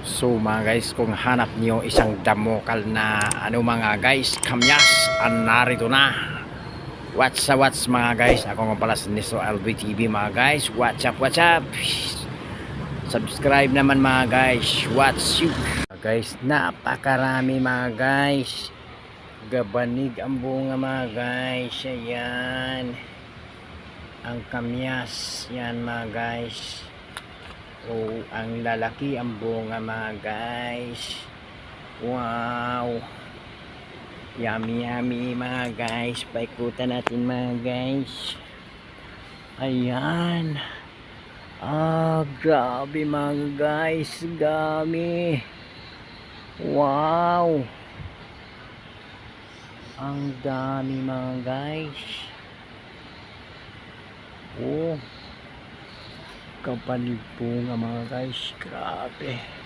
So mga guys, kung hanap niyo isang damokal na ano mga guys, kamyas, ang narito na. What's up, what's mga guys? Ako nga pala si Niso LB TV mga guys. What's up, what's up? Subscribe naman mga guys. What's you? Mga guys, napakarami mga guys. Gabanig ang bunga mga guys. Ayan. Ang kamyas. Yan mga guys. Oh, ang lalaki ang bunga mga guys. Wow. Yummy yummy mga guys. Paikutan natin mga guys. Ayan. Ah, grabe mga guys. Gami. Wow. Ang dami mga guys. Oh. Kapalig po nga mga guys. Grabe.